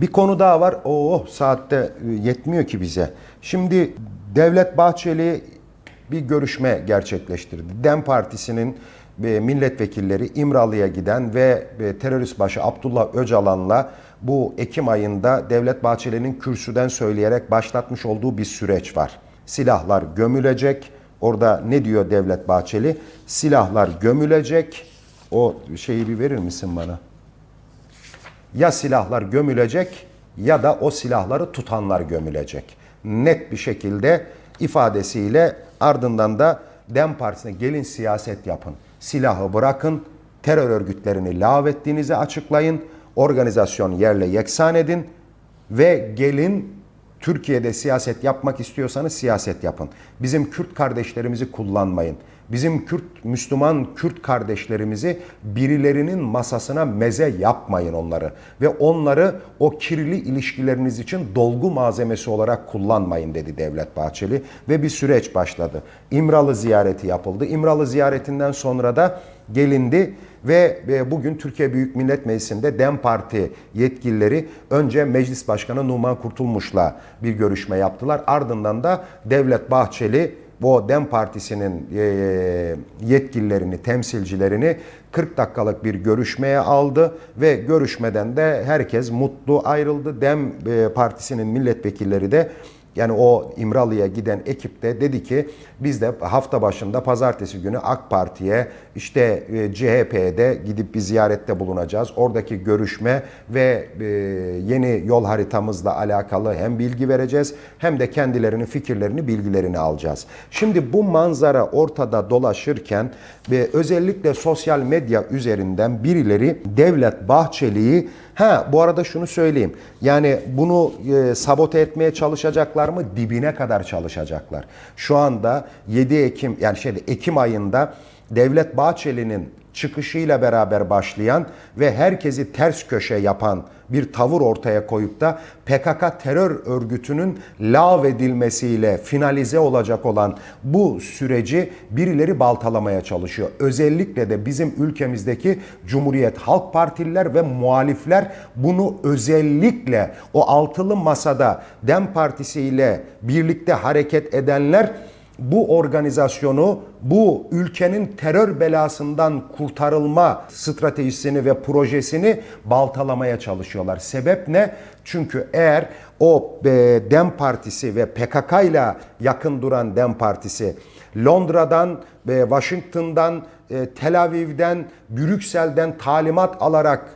Bir konu daha var. Oh saatte e, yetmiyor ki bize. Şimdi Devlet Bahçeli bir görüşme gerçekleştirdi. DEM Partisi'nin e, milletvekilleri İmralı'ya giden ve e, terörist başı Abdullah Öcalan'la bu Ekim ayında Devlet Bahçeli'nin kürsüden söyleyerek başlatmış olduğu bir süreç var. Silahlar gömülecek. Orada ne diyor Devlet Bahçeli? Silahlar gömülecek. O şeyi bir verir misin bana? Ya silahlar gömülecek ya da o silahları tutanlar gömülecek. Net bir şekilde ifadesiyle ardından da DEM Partisi'ne gelin siyaset yapın. Silahı bırakın, terör örgütlerini lağvettiğinizi açıklayın, organizasyon yerle yeksan edin ve gelin Türkiye'de siyaset yapmak istiyorsanız siyaset yapın. Bizim Kürt kardeşlerimizi kullanmayın. Bizim Kürt, Müslüman Kürt kardeşlerimizi birilerinin masasına meze yapmayın onları. Ve onları o kirli ilişkileriniz için dolgu malzemesi olarak kullanmayın dedi Devlet Bahçeli. Ve bir süreç başladı. İmralı ziyareti yapıldı. İmralı ziyaretinden sonra da gelindi ve e, bugün Türkiye Büyük Millet Meclisi'nde DEM Parti yetkilileri önce Meclis Başkanı Numan Kurtulmuş'la bir görüşme yaptılar. Ardından da Devlet Bahçeli bu DEM Partisi'nin e, yetkililerini, temsilcilerini 40 dakikalık bir görüşmeye aldı ve görüşmeden de herkes mutlu ayrıldı. DEM e, Partisi'nin milletvekilleri de yani o İmralı'ya giden ekip de dedi ki biz de hafta başında pazartesi günü AK Parti'ye işte e, CHP'de gidip bir ziyarette bulunacağız. Oradaki görüşme ve e, yeni yol haritamızla alakalı hem bilgi vereceğiz hem de kendilerinin fikirlerini, bilgilerini alacağız. Şimdi bu manzara ortada dolaşırken ve özellikle sosyal medya üzerinden birileri Devlet Bahçeli'yi Ha bu arada şunu söyleyeyim. Yani bunu e, sabote etmeye çalışacaklar mı? Dibine kadar çalışacaklar. Şu anda 7 Ekim yani şeyde Ekim ayında Devlet Bahçeli'nin çıkışıyla beraber başlayan ve herkesi ters köşe yapan bir tavır ortaya koyup da PKK terör örgütünün lağvedilmesiyle finalize olacak olan bu süreci birileri baltalamaya çalışıyor. Özellikle de bizim ülkemizdeki Cumhuriyet Halk Partililer ve muhalifler bunu özellikle o altılı masada DEM Partisi ile birlikte hareket edenler bu organizasyonu, bu ülkenin terör belasından kurtarılma stratejisini ve projesini baltalamaya çalışıyorlar. Sebep ne? Çünkü eğer o e, DEM Partisi ve PKK ile yakın duran DEM Partisi Londra'dan ve Washington'dan, e, Tel Aviv'den, Brüksel'den talimat alarak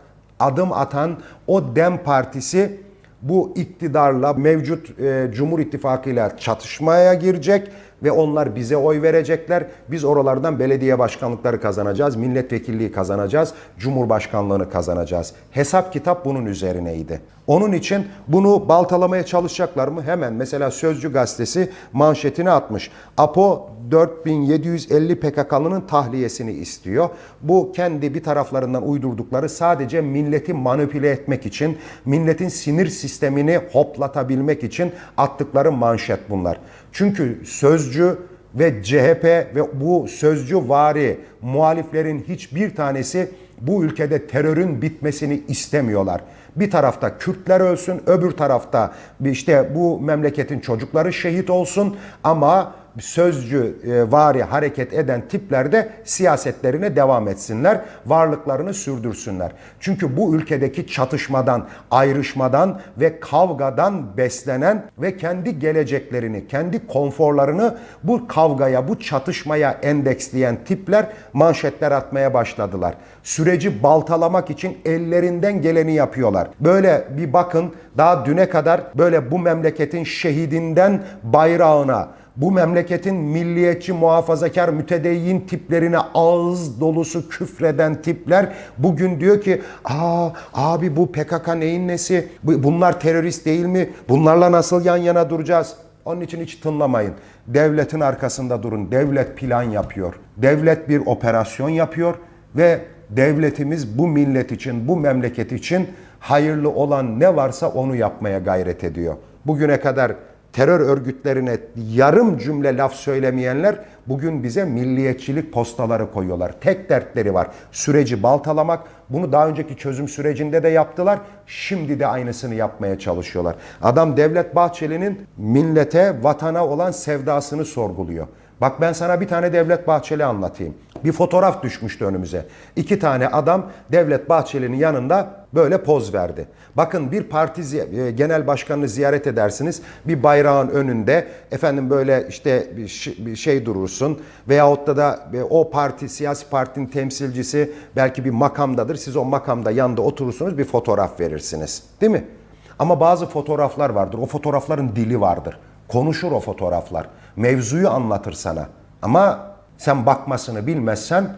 adım atan o DEM Partisi bu iktidarla mevcut e, Cumhur İttifakı ile çatışmaya girecek ve onlar bize oy verecekler. Biz oralardan belediye başkanlıkları kazanacağız, milletvekilliği kazanacağız, cumhurbaşkanlığını kazanacağız. Hesap kitap bunun üzerineydi. Onun için bunu baltalamaya çalışacaklar mı? Hemen mesela Sözcü gazetesi manşetini atmış. APO 4750 PKK'lının tahliyesini istiyor. Bu kendi bir taraflarından uydurdukları sadece milleti manipüle etmek için, milletin sinir sistemini hoplatabilmek için attıkları manşet bunlar. Çünkü Sözcü ve CHP ve bu sözcü vari muhaliflerin hiçbir tanesi bu ülkede terörün bitmesini istemiyorlar. Bir tarafta Kürtler ölsün, öbür tarafta işte bu memleketin çocukları şehit olsun ama sözcü e, vari hareket eden tipler de siyasetlerine devam etsinler, varlıklarını sürdürsünler. Çünkü bu ülkedeki çatışmadan, ayrışmadan ve kavgadan beslenen ve kendi geleceklerini, kendi konforlarını bu kavgaya, bu çatışmaya endeksleyen tipler manşetler atmaya başladılar. Süreci baltalamak için ellerinden geleni yapıyorlar. Böyle bir bakın daha düne kadar böyle bu memleketin şehidinden bayrağına, bu memleketin milliyetçi, muhafazakar, mütedeyyin tiplerine ağız dolusu küfreden tipler bugün diyor ki aa abi bu PKK neyin nesi? Bunlar terörist değil mi? Bunlarla nasıl yan yana duracağız? Onun için hiç tınlamayın. Devletin arkasında durun. Devlet plan yapıyor. Devlet bir operasyon yapıyor ve devletimiz bu millet için, bu memleket için hayırlı olan ne varsa onu yapmaya gayret ediyor. Bugüne kadar terör örgütlerine yarım cümle laf söylemeyenler bugün bize milliyetçilik postaları koyuyorlar. Tek dertleri var. Süreci baltalamak. Bunu daha önceki çözüm sürecinde de yaptılar. Şimdi de aynısını yapmaya çalışıyorlar. Adam Devlet Bahçeli'nin millete, vatana olan sevdasını sorguluyor. Bak ben sana bir tane Devlet Bahçeli anlatayım. Bir fotoğraf düşmüştü önümüze. İki tane adam Devlet Bahçeli'nin yanında böyle poz verdi. Bakın bir parti e, genel başkanını ziyaret edersiniz. Bir bayrağın önünde efendim böyle işte bir şey durursun. Veyahut da da e, o parti siyasi partinin temsilcisi belki bir makamdadır. Siz o makamda yanında oturursunuz bir fotoğraf verirsiniz. Değil mi? Ama bazı fotoğraflar vardır. O fotoğrafların dili vardır. Konuşur o fotoğraflar. Mevzuyu anlatır sana. Ama sen bakmasını bilmezsen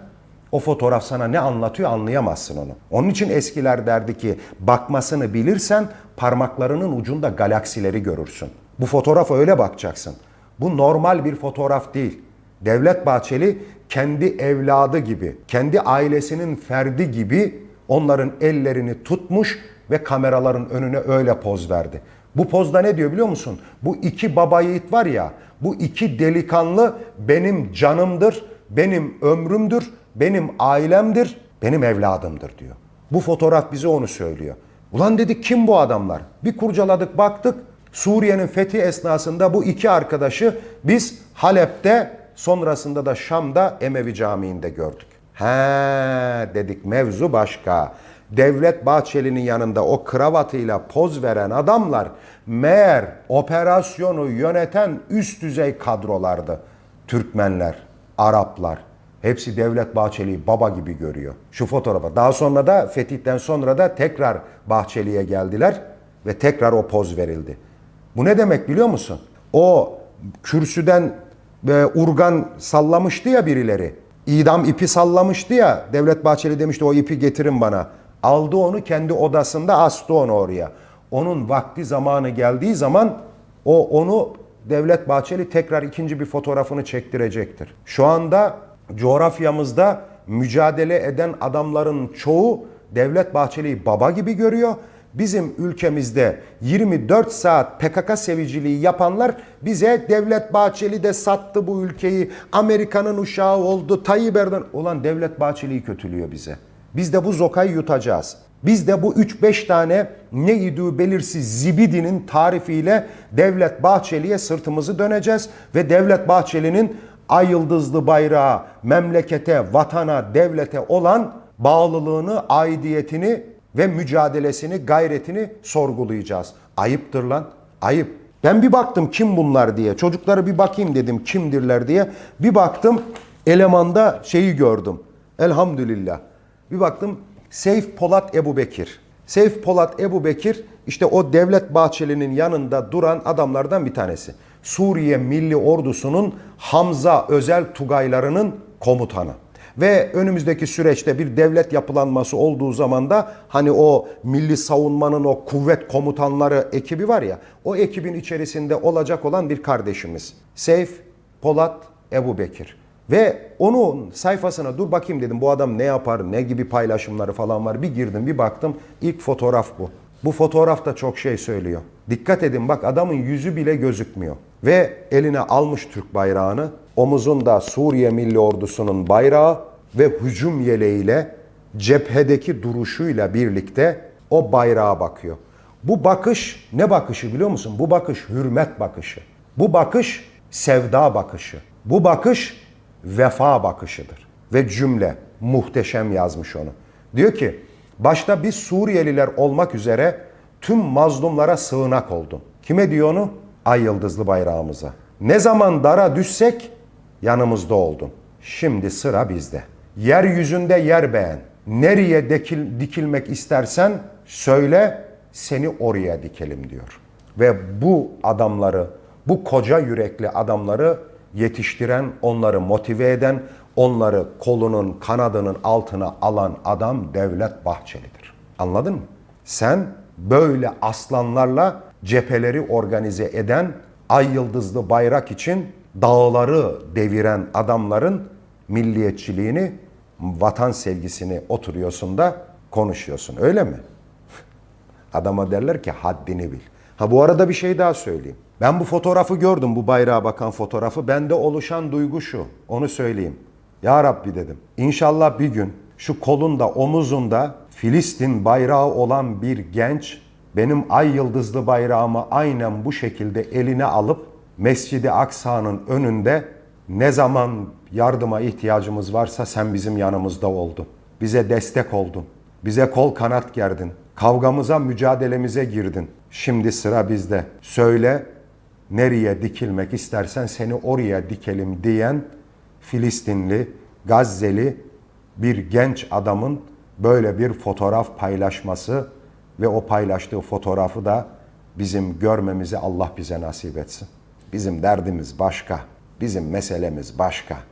o fotoğraf sana ne anlatıyor anlayamazsın onu. Onun için eskiler derdi ki bakmasını bilirsen parmaklarının ucunda galaksileri görürsün. Bu fotoğrafa öyle bakacaksın. Bu normal bir fotoğraf değil. Devlet Bahçeli kendi evladı gibi, kendi ailesinin ferdi gibi onların ellerini tutmuş ve kameraların önüne öyle poz verdi. Bu pozda ne diyor biliyor musun? Bu iki baba yiğit var ya, bu iki delikanlı benim canımdır, benim ömrümdür, benim ailemdir, benim evladımdır diyor. Bu fotoğraf bize onu söylüyor. Ulan dedik kim bu adamlar? Bir kurcaladık baktık. Suriye'nin fethi esnasında bu iki arkadaşı biz Halep'te sonrasında da Şam'da Emevi Camii'nde gördük. He dedik mevzu başka. Devlet Bahçeli'nin yanında o kravatıyla poz veren adamlar meğer operasyonu yöneten üst düzey kadrolardı. Türkmenler, Araplar, Hepsi Devlet Bahçeli'yi baba gibi görüyor. Şu fotoğrafa. Daha sonra da fetihten sonra da tekrar Bahçeli'ye geldiler ve tekrar o poz verildi. Bu ne demek biliyor musun? O kürsüden e, urgan sallamıştı ya birileri. İdam ipi sallamıştı ya. Devlet Bahçeli demişti o ipi getirin bana. Aldı onu kendi odasında astı onu oraya. Onun vakti zamanı geldiği zaman o onu Devlet Bahçeli tekrar ikinci bir fotoğrafını çektirecektir. Şu anda coğrafyamızda mücadele eden adamların çoğu Devlet Bahçeli'yi baba gibi görüyor. Bizim ülkemizde 24 saat PKK seviciliği yapanlar bize Devlet Bahçeli de sattı bu ülkeyi. Amerika'nın uşağı oldu. Tayyip Erdoğan. Ulan Devlet Bahçeli'yi kötülüyor bize. Biz de bu zokayı yutacağız. Biz de bu 3-5 tane ne idüğü belirsiz zibidinin tarifiyle Devlet Bahçeli'ye sırtımızı döneceğiz ve Devlet Bahçeli'nin ay yıldızlı bayrağı memlekete, vatana, devlete olan bağlılığını, aidiyetini ve mücadelesini, gayretini sorgulayacağız. Ayıptır lan, ayıp. Ben bir baktım kim bunlar diye. Çocuklara bir bakayım dedim kimdirler diye. Bir baktım elemanda şeyi gördüm. Elhamdülillah. Bir baktım Seyf Polat Ebu Bekir. Seyf Polat Ebu Bekir işte o Devlet Bahçeli'nin yanında duran adamlardan bir tanesi. Suriye Milli Ordusu'nun Hamza özel tugaylarının komutanı. Ve önümüzdeki süreçte bir devlet yapılanması olduğu zaman da hani o milli savunmanın o kuvvet komutanları ekibi var ya o ekibin içerisinde olacak olan bir kardeşimiz. Seyf Polat Ebu Bekir. Ve onun sayfasına dur bakayım dedim bu adam ne yapar, ne gibi paylaşımları falan var. Bir girdim bir baktım ilk fotoğraf bu. Bu fotoğraf da çok şey söylüyor. Dikkat edin bak adamın yüzü bile gözükmüyor. Ve eline almış Türk bayrağını, omuzunda Suriye Milli Ordusu'nun bayrağı ve hücum yeleğiyle cephedeki duruşuyla birlikte o bayrağa bakıyor. Bu bakış ne bakışı biliyor musun? Bu bakış hürmet bakışı. Bu bakış sevda bakışı. Bu bakış vefa bakışıdır. Ve cümle muhteşem yazmış onu. Diyor ki başta biz Suriyeliler olmak üzere tüm mazlumlara sığınak oldum. Kime diyor onu? Ay yıldızlı bayrağımıza. Ne zaman dara düşsek yanımızda oldun. Şimdi sıra bizde. Yeryüzünde yer beğen. Nereye dikil, dikilmek istersen söyle seni oraya dikelim diyor. Ve bu adamları, bu koca yürekli adamları yetiştiren, onları motive eden, onları kolunun kanadının altına alan adam Devlet Bahçeli'dir. Anladın mı? Sen böyle aslanlarla cepheleri organize eden, ay yıldızlı bayrak için dağları deviren adamların milliyetçiliğini, vatan sevgisini oturuyorsun da konuşuyorsun. Öyle mi? Adama derler ki haddini bil. Ha bu arada bir şey daha söyleyeyim. Ben bu fotoğrafı gördüm, bu bayrağa bakan fotoğrafı. Bende oluşan duygu şu, onu söyleyeyim. Ya Rabbi dedim. İnşallah bir gün şu kolunda, omuzunda Filistin bayrağı olan bir genç benim ay yıldızlı bayrağımı aynen bu şekilde eline alıp Mescid-i Aksa'nın önünde ne zaman yardıma ihtiyacımız varsa sen bizim yanımızda oldun. Bize destek oldun. Bize kol kanat gerdin. Kavgamıza, mücadelemize girdin. Şimdi sıra bizde. Söyle nereye dikilmek istersen seni oraya dikelim diyen Filistinli, Gazze'li bir genç adamın böyle bir fotoğraf paylaşması ve o paylaştığı fotoğrafı da bizim görmemizi Allah bize nasip etsin. Bizim derdimiz başka, bizim meselemiz başka.